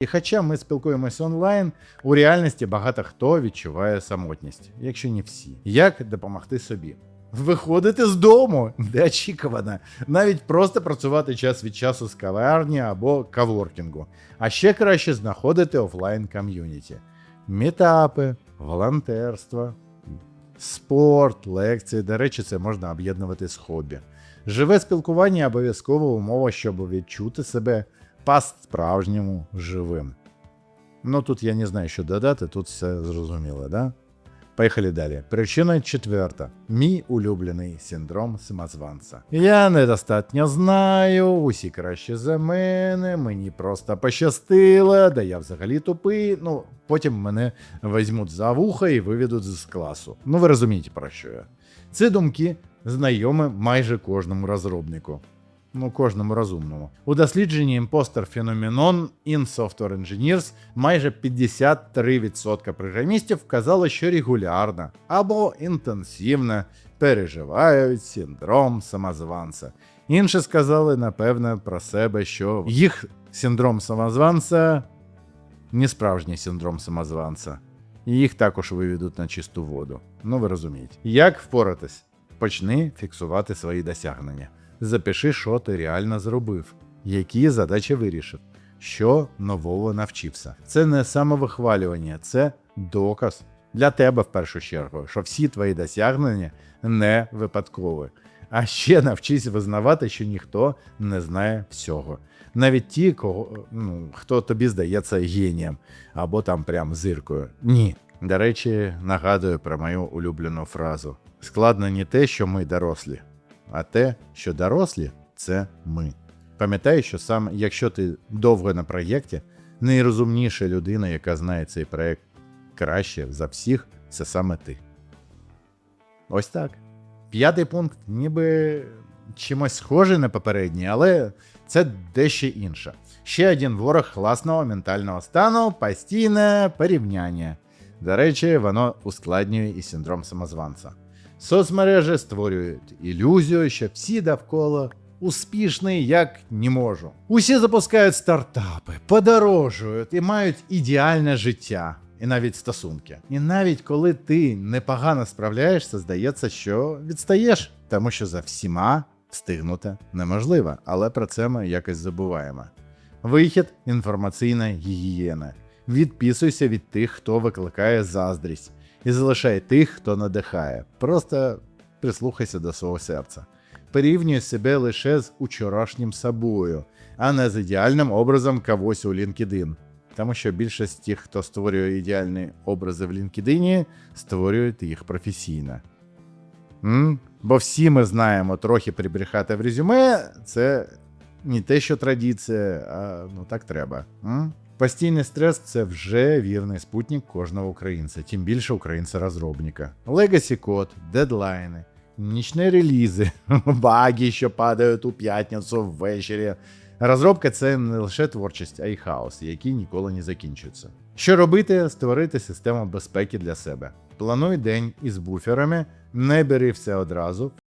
І хоча ми спілкуємося онлайн, у реальності багато хто відчуває самотність, якщо не всі. Як допомогти собі? Виходити з дому, де очікувано, навіть просто працювати час від часу з каварні або каворкінгу. А ще краще знаходити офлайн ком'юніті, мітапи, волонтерство, спорт, лекції. До речі, це можна об'єднувати з хобі. Живе спілкування обов'язкова умова, щоб відчути себе по-справжньому живим. Ну тут я не знаю, що додати, тут все зрозуміло, да? Поїхали далі. Причина четверта. Мій улюблений синдром самозванця. Я недостатньо знаю, усі краще за мене, мені просто пощастило, да я взагалі тупий. Ну, потім мене візьмуть за вуха і виведуть з класу. Ну ви розумієте, про що я. Ці думки знайомі майже кожному розробнику. Ну, кожному розумному. У дослідженні Imposter Phenomenon in Software Engineers майже 53% програмістів вказали, що регулярно або інтенсивно переживають синдром самозванця. Інші сказали, напевне, про себе, що їх синдром самозванця не справжній синдром самозванця. І їх також виведуть на чисту воду. Ну ви розумієте. Як впоратись? Почни фіксувати свої досягнення. Запиши, що ти реально зробив, які задачі вирішив, що нового навчився. Це не самовихвалювання, це доказ для тебе в першу чергу, що всі твої досягнення не випадкові. А ще навчись визнавати, що ніхто не знає всього. Навіть ті, кого, ну, хто тобі здається генієм або там прям зиркою. Ні. До речі, нагадую про мою улюблену фразу: складно не те, що ми дорослі, а те, що дорослі це ми. Пам'ятай, що саме якщо ти довго на проєкті, найрозумніша людина, яка знає цей проєкт краще за всіх, це саме ти. Ось так. П'ятий пункт, ніби чимось схожий на попередній, але це дещо інше. Ще один ворог класного ментального стану постійне порівняння. До речі, воно ускладнює і синдром самозванця. Соцмережі створюють ілюзію, що всі довкола успішні, як не можу. Усі запускають стартапи, подорожують і мають ідеальне життя. І навіть стосунки. І навіть коли ти непогано справляєшся, здається, що відстаєш, тому що за всіма встигнути неможливо, але про це ми якось забуваємо. Вихід інформаційна гігієна. Відписуйся від тих, хто викликає заздрість, і залишай тих, хто надихає. Просто прислухайся до свого серця. Порівнюй себе лише з учорашнім собою, а не з ідеальним образом когось у LinkedIn. Тому що більшість тих, хто створює ідеальні образи в LinkedIn, створюють їх професійно. М? Бо всі ми знаємо, трохи прибрехати в резюме це не те, що традиція, а ну так треба. М? Постійний стрес це вже вірний спутник кожного українця, тим більше українця-розробника. Legacy код, дедлайни, нічні релізи, баги, що падають у п'ятницю ввечері. Розробка це не лише творчість, а й хаос, який ніколи не закінчується. Що робити? Створити систему безпеки для себе. Плануй день із буферами, не бери все одразу,